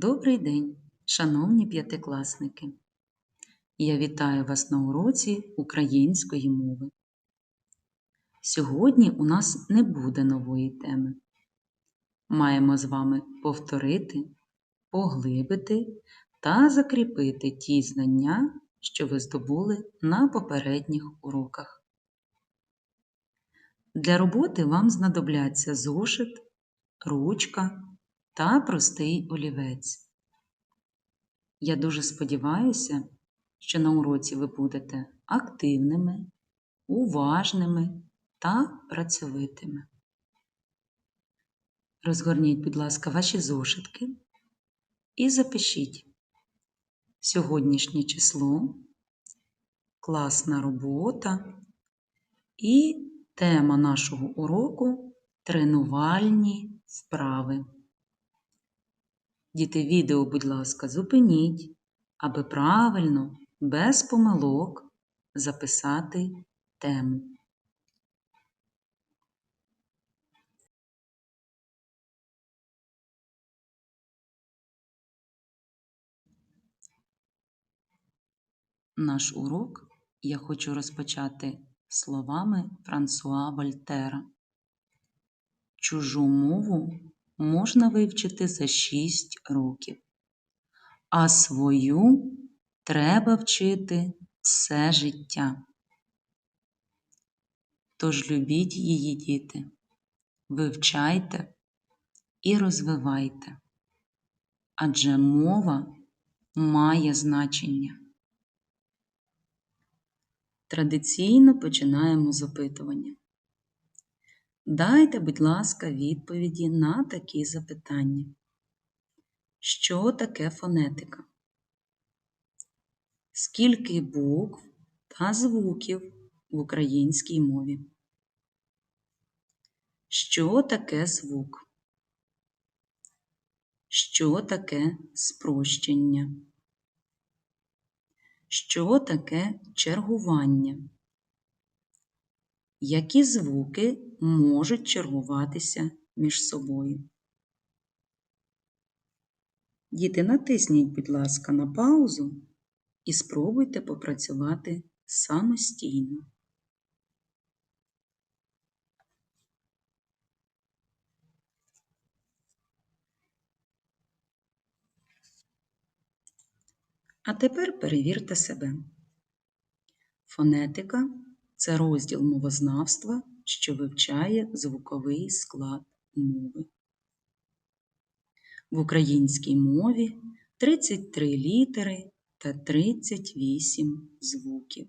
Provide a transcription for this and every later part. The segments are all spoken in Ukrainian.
Добрий день, шановні п'ятикласники! Я вітаю вас на уроці української мови. Сьогодні у нас не буде нової теми. Маємо з вами повторити, поглибити та закріпити ті знання, що ви здобули на попередніх уроках. Для роботи вам знадобляться зошит, ручка та простий олівець. Я дуже сподіваюся, що на уроці ви будете активними, уважними та працьовитими. Розгорніть, будь ласка, ваші зошитки і запишіть сьогоднішнє число, класна робота і тема нашого уроку тренувальні вправи. Діти, відео, будь ласка, зупиніть, аби правильно, без помилок записати тему. Наш урок я хочу розпочати словами Франсуа Вольтера. Чужу мову можна вивчити за 6 років, а свою треба вчити все життя. Тож любіть її, діти, вивчайте і розвивайте, адже мова має значення. Традиційно починаємо з опитування. Дайте, будь ласка, відповіді на такі запитання. Що таке фонетика? Скільки букв та звуків в українській мові? Що таке звук? Що таке спрощення? Що таке чергування? Які звуки можуть чергуватися між собою? Діти, натисніть, будь ласка, на паузу і спробуйте попрацювати самостійно. А тепер перевірте себе. Фонетика це розділ мовознавства, що вивчає звуковий склад мови. В українській мові 33 літери та 38 звуків.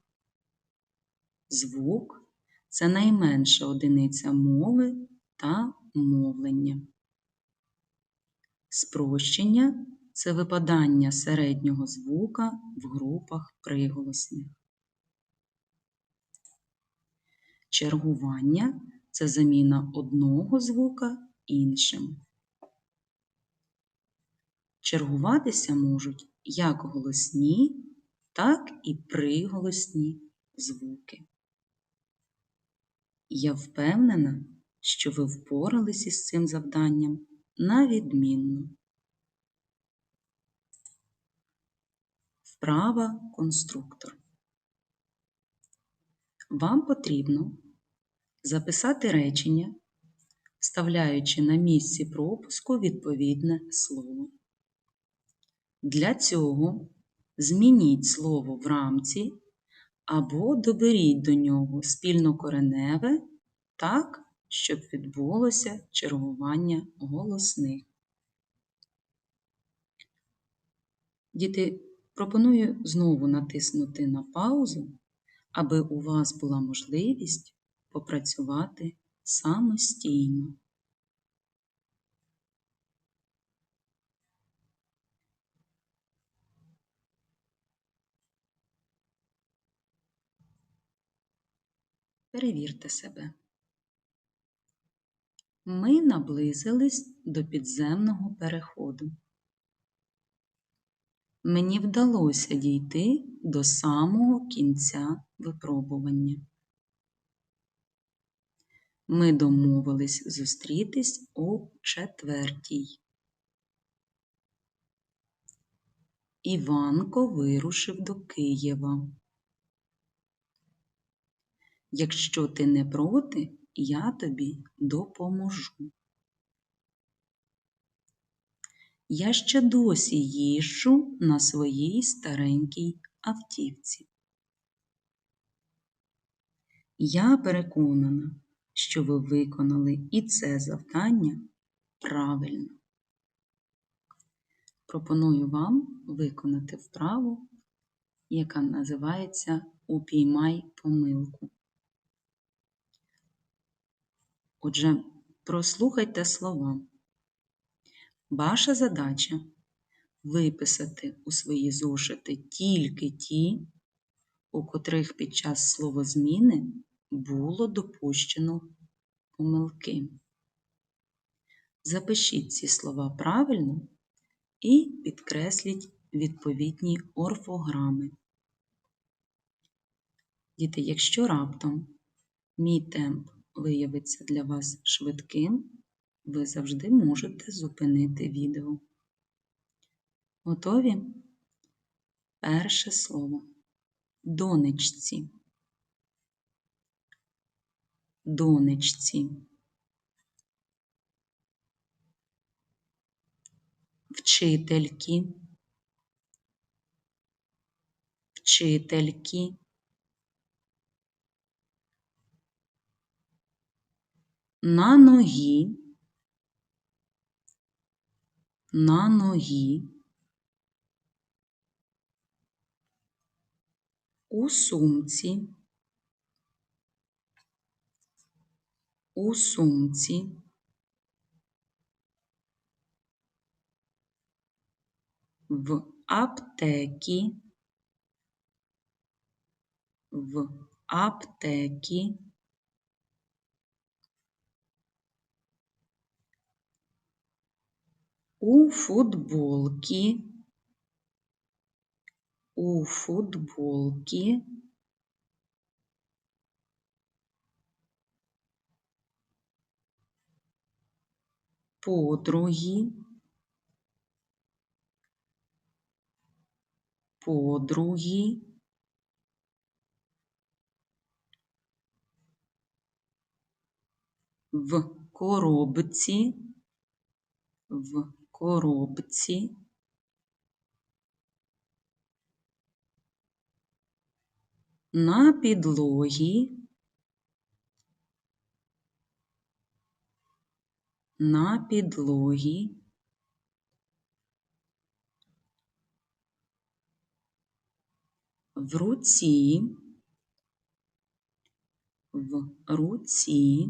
Звук це найменша одиниця мови та мовлення. Спрощення це випадання середнього звука в групах приголосних. Чергування це заміна одного звука іншим. Чергуватися можуть як голосні, так і приголосні звуки. Я впевнена, що ви впоралися із цим завданням на відмінно. Вправа конструктор. Вам потрібно записати речення, вставляючи на місці пропуску відповідне слово. Для цього змініть слово в рамці або доберіть до нього спільнокореневе так, щоб відбулося чергування голосних. Діти, пропоную знову натиснути на паузу аби у вас була можливість попрацювати самостійно. Перевірте себе. Ми наблизились до підземного переходу. Мені вдалося дійти до самого кінця випробування. Ми домовились зустрітись о четвертій. Іванко вирушив до Києва. Якщо ти не проти, я тобі допоможу. Я ще досі їжджу на своїй старенькій автівці. Я переконана, що ви виконали і це завдання правильно. Пропоную вам виконати вправу, яка називається Упіймай помилку. Отже, прослухайте слова. Ваша задача виписати у свої зошити тільки ті, у котрих під час словозміни було допущено помилки. Запишіть ці слова правильно і підкресліть відповідні орфограми. Діти, якщо раптом мій темп виявиться для вас швидким, ви завжди можете зупинити відео. Готові? Перше слово. Донечці. Донечці. Вчительки. Вчительки. На ногі. На ногі. У сумці. У сумці. В аптекі. В аптекі. У футболки. У футболки. Подруги. Подруги. В коробці. В коробці. На підлогі. На підлогі. В руці. В руці.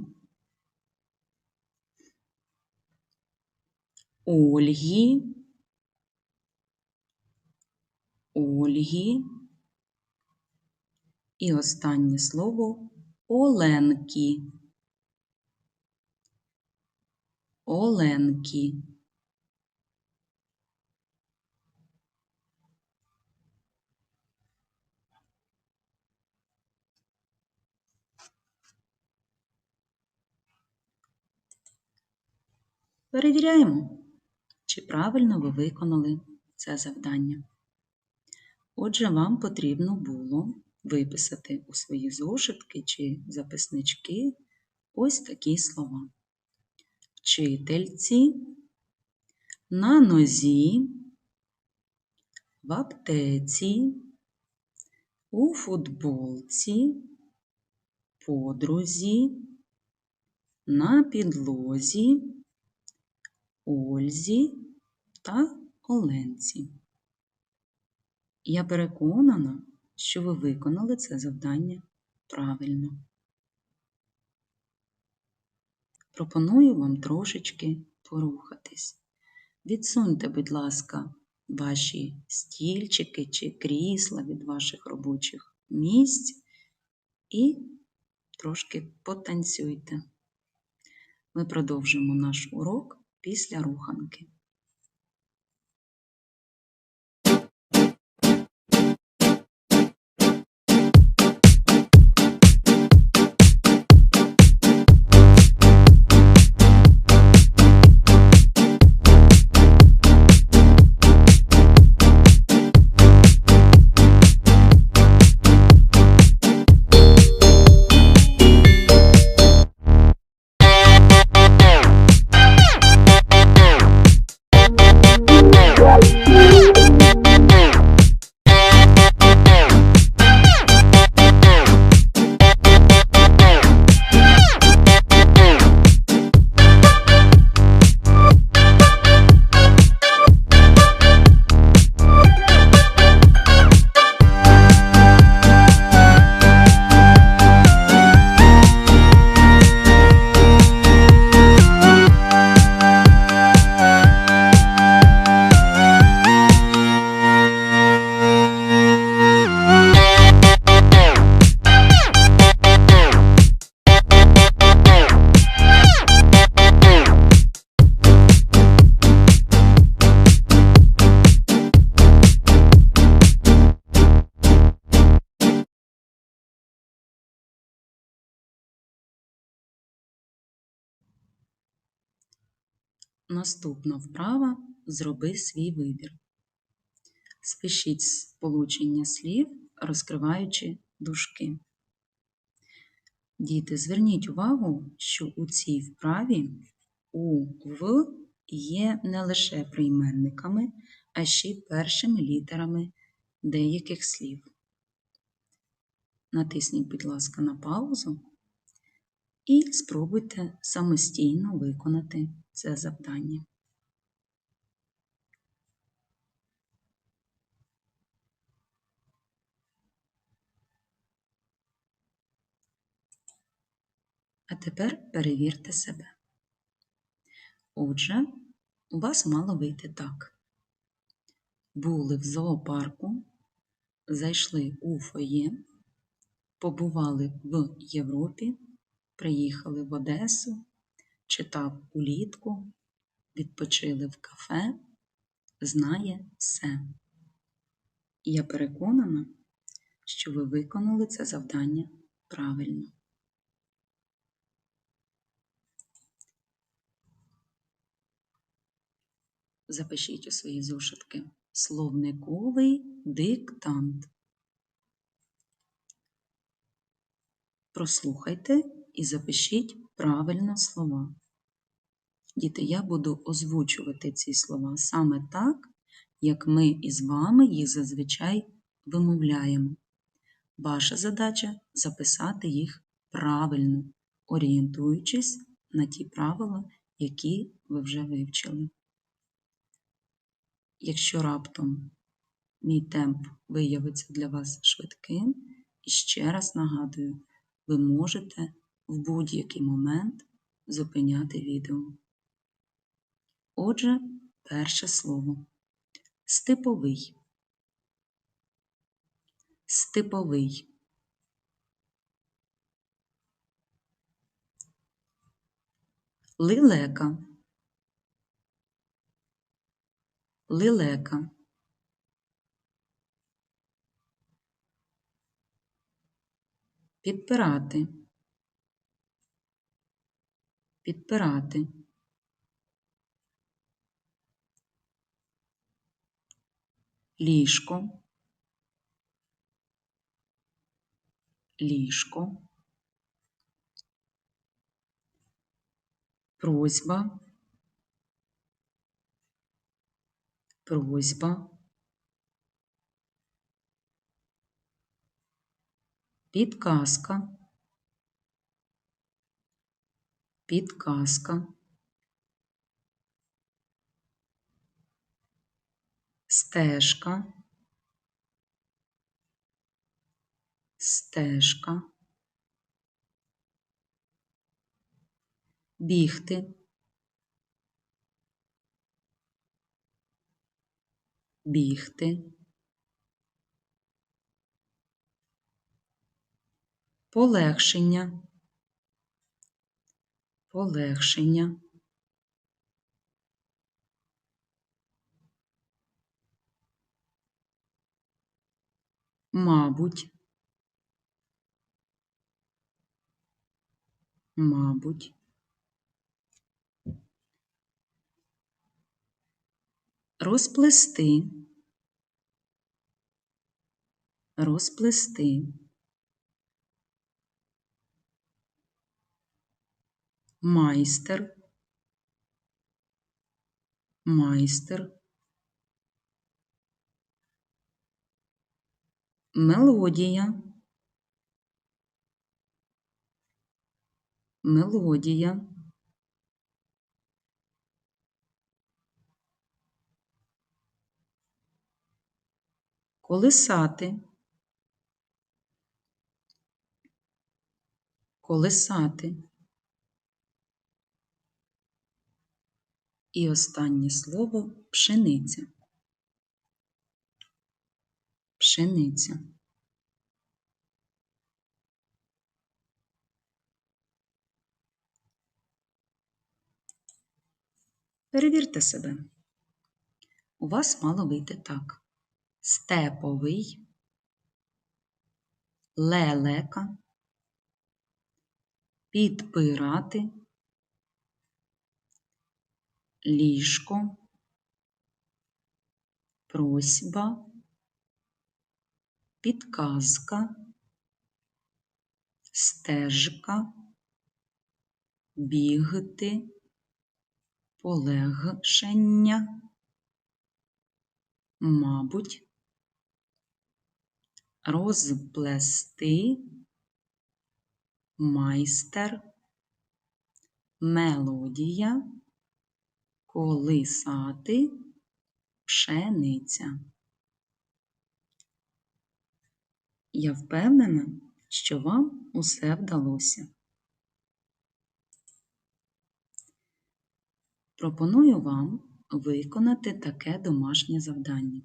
Ольги. Ольги. І останнє слово Оленки. Оленки. Перевіряємо, чи правильно ви виконали це завдання. Отже, вам потрібно було виписати у свої зошитки чи записнички ось такі слова. Вчительці, на нозі, в аптеці, у футболці, подрузі, на підлозі, Ользі та Оленці. Я переконана, що ви виконали це завдання правильно. Пропоную вам трошечки порухатись. Відсуньте, будь ласка, ваші стільчики чи крісла від ваших робочих місць і трошки потанцюйте. Ми продовжимо наш урок після руханки. Наступна вправа зроби свій вибір. Спишіть сполучення слів, розкриваючи дужки. Діти, зверніть увагу, що у цій вправі у в є не лише прийменниками, а ще й першими літерами деяких слів. Натисніть, будь ласка, на паузу і спробуйте самостійно виконати це завдання. А тепер перевірте себе. Отже, у вас мало вийти так. Були в зоопарку, зайшли у фоє, побували в Європі, приїхали в Одесу, читав улітку, відпочили в кафе, знає все. Я переконана, що ви виконали це завдання правильно. Запишіть у свої зошитки словниковий диктант. Прослухайте і запишіть правильно слова. Діти, я буду озвучувати ці слова саме так, як ми із вами їх зазвичай вимовляємо. Ваша задача записати їх правильно, орієнтуючись на ті правила, які ви вже вивчили. Якщо раптом мій темп виявиться для вас швидким, і ще раз нагадую, ви можете в будь-який момент зупиняти відео. Отже, перше слово степовий. Степовий. Лилека. Лилека. Підпирати. Підпирати. Ліжко. Ліжко. Просьба. Просьба. Підказка. Підказка. Стежка. Стежка. Бігти. Бігти. Полегшення. Полегшення. Мабуть. Мабуть. Розплести. Розплести. Майстер. Майстер. Мелодія. Мелодія. Колисати. Колисати. І останнє слово пшениця. Пшениця. Перевірте себе. У вас мало вийти так. Степовий, лелека, підпирати, ліжко, просьба, підказка, стежка, бігти, полегшення, мабуть, розплести, майстер, мелодія, колисати, пшениця. Я впевнена, що вам усе вдалося. Пропоную вам виконати таке домашнє завдання.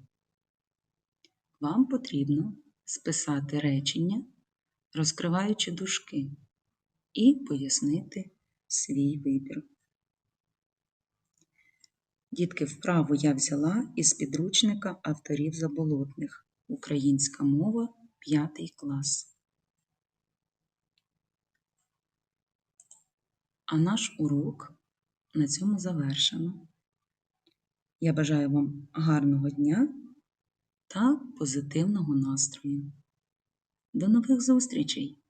Вам потрібно списати речення, розкриваючи дужки, і пояснити свій вибір. Дітки, вправу я взяла із підручника авторів заболотних Українська мова 5 клас. А наш урок на цьому завершено. Я бажаю вам гарного дня та позитивного настрою. До нових зустрічей!